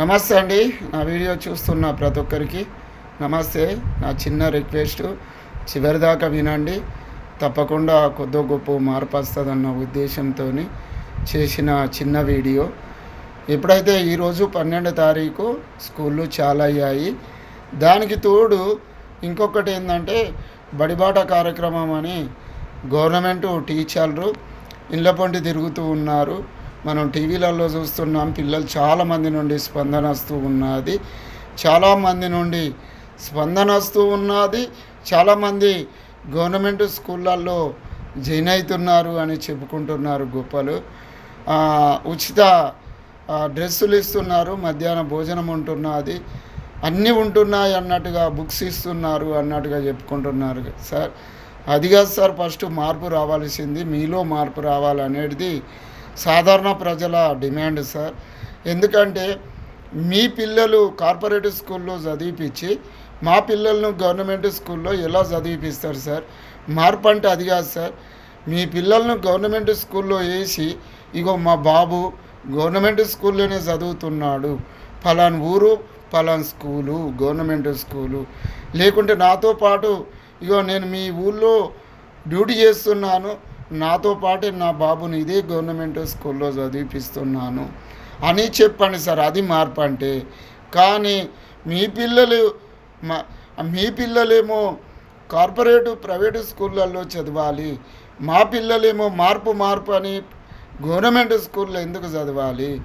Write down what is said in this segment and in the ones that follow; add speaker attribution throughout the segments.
Speaker 1: నమస్తే అండి. నా వీడియో చూస్తున్న ప్రతి ఒక్కరికి నమస్తే. నా చిన్న రిక్వెస్ట్ చివరిదాకా వినండి. తప్పకుండా కొద్ది గొప్ప మార్పు వస్తుందన్న ఉద్దేశంతో చేసిన చిన్న వీడియో. ఎప్పుడైతే ఈరోజు పన్నెండు తారీఖు స్కూళ్ళు చాలా అయ్యాయి. దానికి తోడు ఇంకొకటి ఏంటంటే బడిబాట కార్యక్రమం అని గవర్నమెంట్ టీచర్లు ఇళ్ళ పొంటి తిరుగుతూ ఉన్నారు. మనం టీవీలలో చూస్తున్నాం పిల్లలు చాలామంది నుండి స్పందన వస్తూ ఉన్నది. చాలామంది నుండి స్పందన వస్తూ ఉన్నది. చాలామంది గవర్నమెంట్ స్కూళ్ళల్లో జాయిన్ అవుతున్నారు అని చెప్పుకుంటున్నారు గొప్పలు. ఉచిత డ్రెస్సులు ఇస్తున్నారు మధ్యాహ్న భోజనం ఉంటున్నది. అన్నీ ఉంటున్నాయి అన్నట్టుగా బుక్స్ ఇస్తున్నారు అన్నట్టుగా చెప్పుకుంటున్నారు. సార్ అది కాదు సార్ ఫస్ట్ మార్పు రావాల్సింది మీలో మార్పు రావాలనేది సాధారణ ప్రజల డిమాండ్ సార్. ఎందుకంటే మీ పిల్లలు కార్పొరేట్ స్కూల్లో చదివిపించి మా పిల్లలను గవర్నమెంట్ స్కూల్లో ఎలా చదివిపిస్తారు సార్? మార్పు అంటే అది కాదు సార్. మీ పిల్లలను గవర్నమెంట్ స్కూల్లో వేసి ఇగో మా బాబు గవర్నమెంట్ స్కూల్లోనే చదువుతున్నాడు. ఫలాన్ ఊరు ఫలాన్ స్కూలు గవర్నమెంట్ స్కూలు. లేకుంటే నాతో పాటు ఇగో నేను మీ ఊళ్ళో డ్యూటీ చేస్తున్నాను. నాతో పాటే నా బాబుని ఇదే గవర్నమెంట్ స్కూల్లో చదివిపిస్తున్నాను. అని చెప్పండి సార్ అది మార్పు అంటే. కానీ మీ పిల్లలు మీ పిల్లలేమో కార్పొరేట్ ప్రైవేటు స్కూళ్ళల్లో చదవాలి. మా పిల్లలేమో మార్పు మార్పు అని గవర్నమెంట్ స్కూల్లో ఎందుకు చదవాలి?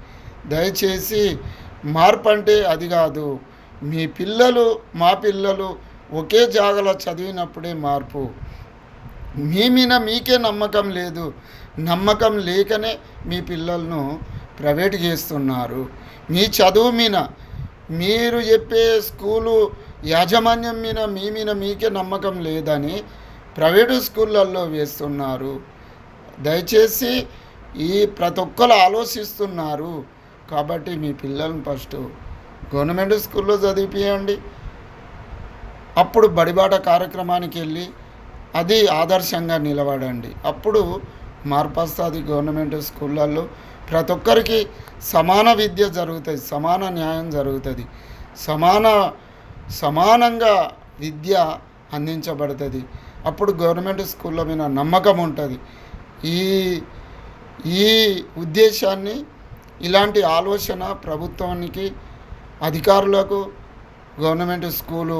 Speaker 1: దయచేసి మార్పు అంటే అది కాదు. మీ పిల్లలు మా పిల్లలు ఒకే జాగలో చదివినప్పుడే మార్పు. మీ మీద మీకే నమ్మకం లేదు. నమ్మకం లేకనే మీ పిల్లలను ప్రైవేట్ చేస్తున్నారు. మీ చదువు మీద మీరు చెప్పే స్కూలు యాజమాన్యం మీద మీ మీద మీకే నమ్మకం లేదని ప్రైవేటు స్కూళ్ళల్లో వేస్తున్నారు. దయచేసి ఈ ప్రతి ఒక్కరు ఆలోచిస్తున్నారు. కాబట్టి మీ పిల్లలను ఫస్ట్ గవర్నమెంట్ స్కూల్లో చదివిపియండి. అప్పుడు బడిబాట కార్యక్రమానికి వెళ్ళి అది ఆదర్శంగా నిలబడండి. అప్పుడు మార్పు వస్తుంది గవర్నమెంట్ స్కూళ్ళల్లో ప్రతి ఒక్కరికి సమాన విద్య జరుగుతుంది సమాన న్యాయం జరుగుతుంది. సమాన సమానంగా విద్య అందించబడుతుంది. అప్పుడు గవర్నమెంట్ స్కూళ్ళ మీద నమ్మకం ఉంటుంది. ఈ ఈ ఉద్దేశాన్ని ఇలాంటి ఆలోచన ప్రభుత్వానికి అధికారులకు గవర్నమెంట్ స్కూలు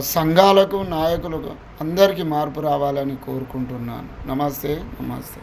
Speaker 1: సంఘాలకు నాయకులకు అందరికీ మార్పు రావాలని కోరుకుంటున్నాను. నమస్తే నమస్తే.